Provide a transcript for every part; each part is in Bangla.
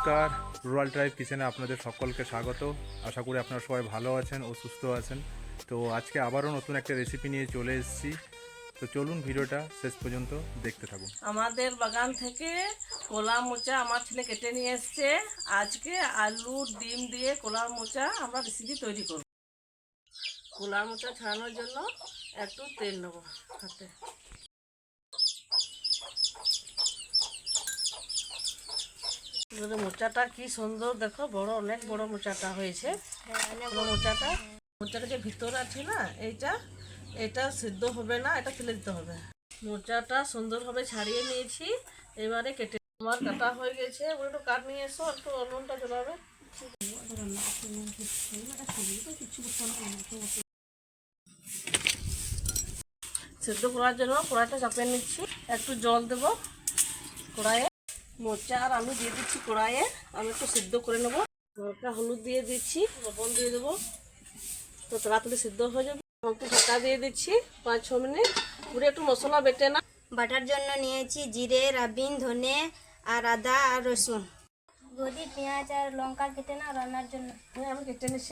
নমস্কার। রুরাল ট্রাইব কিচেনে আপনাদের সকলকে স্বাগত। আশা করি আপনারা সবাই ভালো আছেন ও সুস্থ আছেন। তো আজকে আবারও নতুন একটা রেসিপি নিয়ে চলে এসেছি। তো চলুন ভিডিওটা শেষ পর্যন্ত দেখতে থাকুন। আমাদের বাগান থেকে কলা মোচা আমার ছেলে কেটে নিয়ে এসছে। আজকে আলু, ডিম দিয়ে কলার মোচা আমরা রেসিপি তৈরি করব। কলার মোচা ছাড়ানোর জন্য একটু তেল নেব হাতে। মোচাটা কি সুন্দর, দেখো বড়, অনেক বড় মোচাটা হয়েছে। মোচাটা মোচাটা যে ভিতরে আছে না, এইটা, এটা সিদ্ধ হবে না, এটা ফেলে দিতে হবে। মোচাটা সুন্দরভাবে ছাড়িয়ে নিয়েছি, এবারে কেটে আমার কাটা হয়ে গেছে ওই একটু কাট নিয়ে এসো, একটু অন্যটা জ্বলাবে সিদ্ধ করার জন্য কড়াইটা চাপিয়ে নিচ্ছি, একটু জল দেবো কড়াইয়ে। মোচা আর আলু দিয়ে দিচ্ছি কড়াইয়ে। আমি একটু সিদ্ধ করে নেব। হালকা হলুদ দিয়ে দিচ্ছি লবণ দিয়ে দেবো। তো তাড়াতাড়ি সিদ্ধ হয়ে যাবে। একটু ঢাকা দিয়ে দিচ্ছি পাঁচ ছ মিনিট। পুরো একটু মশলা বেটে না। বাটার জন্য নিয়েছি জিরে রাবিন ধনে আর আদা আর রসুন। গদি পেঁয়াজ আর লঙ্কা কেটে না রান্নার জন্য। হ্যাঁ আমি কেটে নিচ্ছি।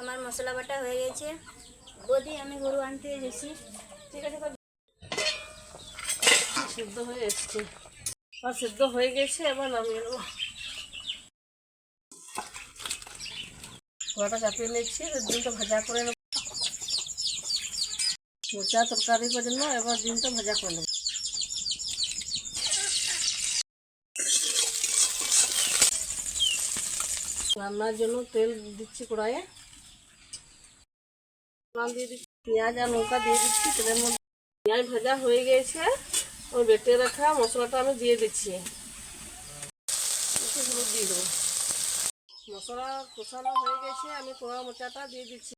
আমার মশলা বাটা হয়ে গেছে। গদি আমি গরু আনতে গেছি ঠিক আছে সিদ্ধ হয়ে এসছে। আর সিদ্ধ হয়ে গেছে, এবার নামিয়ে নেব। কড়াটা চাপিয়ে নিচ্ছি ডিমটা ভাজা করে নেব। মোচা তরকারি জন্য এবার ডিমটা ভাজা করে নেব। রান্নার জন্য তেল দিচ্ছি কড়াইয়ে। দিয়ে দিচ্ছি, পেঁয়াজ আর লঙ্কা দিয়ে দিচ্ছি, তেলের মধ্যে পেঁয়াজ ভাজা হয়ে গেছে। ওই বেটে রাখা মশলাটা আমি দিয়ে দিচ্ছি। দিয়ে দেবো। মশলা কষানো হয়ে গেছে, আমি পোড়া মোচাটা দিয়ে দিচ্ছি।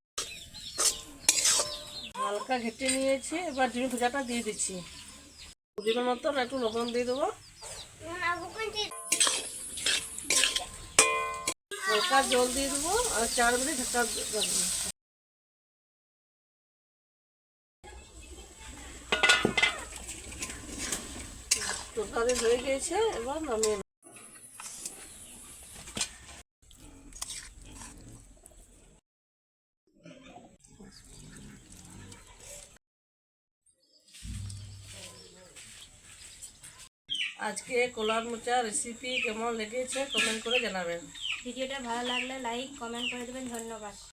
হালকা ঘেটে নিয়েছি, এবার ডিম ভাজাটা দিয়ে দিচ্ছি। ডিমের মতন একটু লবণ দিয়ে দেবো। হালকা জল দিয়ে দেবো, আর চার মিনিট ঢাকা তরকারি হয়ে গেছে এবার নামিয়ে। আজকে কলার মোচা রেসিপি কেমন লেগেছে কমেন্ট করে জানাবেন ভিডিওটা ভালো লাগলে লাইক কমেন্ট করে দেবেন, ধন্যবাদ